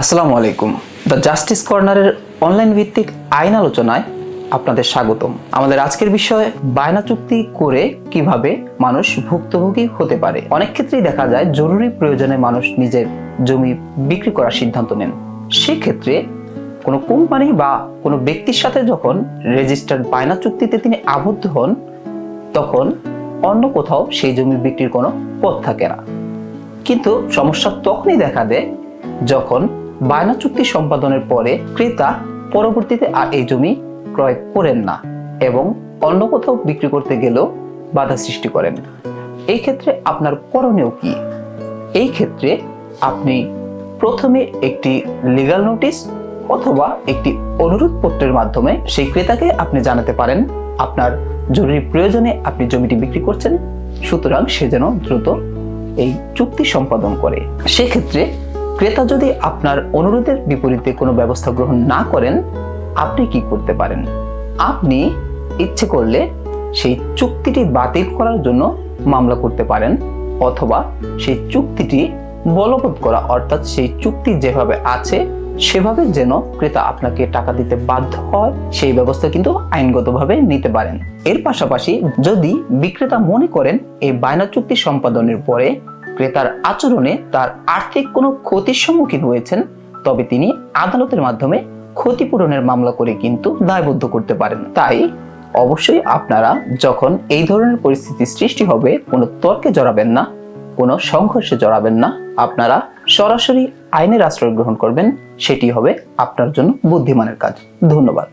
আসসালামু আলাইকুম। The justice কর্নারের অনলাইন ভিত্তিক আইন আলোচনায় আপনাদের স্বাগতম। আমাদের আজকের বিষয়, বায়না চুক্তি করে কীভাবে মানুষ ভুক্তভোগী হতে পারে। অনেক ক্ষেত্রেই দেখা যায় জরুরি প্রয়োজনে মানুষ নিজের জমি বিক্রি করার সিদ্ধান্ত নেন। সেক্ষেত্রে কোনো কোম্পানি বা কোনো ব্যক্তির সাথে যখন রেজিস্টার্ড বায়না চুক্তিতে তিনি আবদ্ধ হন, তখন অন্য কোথাও সেই জমি বিক্রির কোনো পথ থাকে না। কিন্তু সমস্যা তখনই দেখা দেয় যখন বায়না চুক্তি সম্পাদনের পরে ক্রেতা পরবর্তীতে আর এই জমি ক্রয় করেন না এবং অন্য কোথাও বিক্রি করতে গেলেও বাধা সৃষ্টি করেন। এই ক্ষেত্রে আপনার করণীয় কি? এই ক্ষেত্রে আপনি প্রথমে একটি লিগ্যাল নোটিশ অথবা একটি অনুরোধ পত্রের মাধ্যমে সেই ক্রেতাকে আপনি জানাতে পারেন, আপনার জরুরি প্রয়োজনে আপনি জমিটি বিক্রি করছেন, সুতরাং সে যেন দ্রুত এই চুক্তি সম্পাদন করে। সেক্ষেত্রে ক্রেতা যদি আপনার অনুরোধের বিপরীতে কোনো ব্যবস্থা গ্রহণ না করেন, আপনি কি করতে পারেন? আপনি ইচ্ছে করলে সেই চুক্তিটি বাতিল করার জন্য মামলা করতে পারেন, অথবা সেই চুক্তিটি বলবৎ করা, অর্থাৎ সেই চুক্তি যেভাবে আছে, সেভাবে যেন ক্রেতা আপনাকে টাকা দিতে বাধ্য হয়, সেই ব্যবস্থা কিন্তু আইনগতভাবে নিতে পারেন। এর পাশাপাশি যদি বিক্রেতা মনে করেন, এই বায়না চুক্তি সম্পাদনের পরে ক্রেতার আচরণে তার আর্থিক কোনো ক্ষতির সম্মুখীন হয়েছেন, তবে তিনি আদালতের মাধ্যমে ক্ষতিপূরণের মামলা করে কিন্তু দায়বদ্ধ করতে পারেন। তাই অবশ্যই আপনারা যখন এই ধরনের পরিস্থিতি সৃষ্টি হবে, কোনো তর্কে জড়াবেন না, কোনো সংঘর্ষে জড়াবেন না, আপনারা সরাসরি আইনের আশ্রয় গ্রহণ করবেন, সেটি হবে আপনার জন্য বুদ্ধিমানের কাজ। ধন্যবাদ।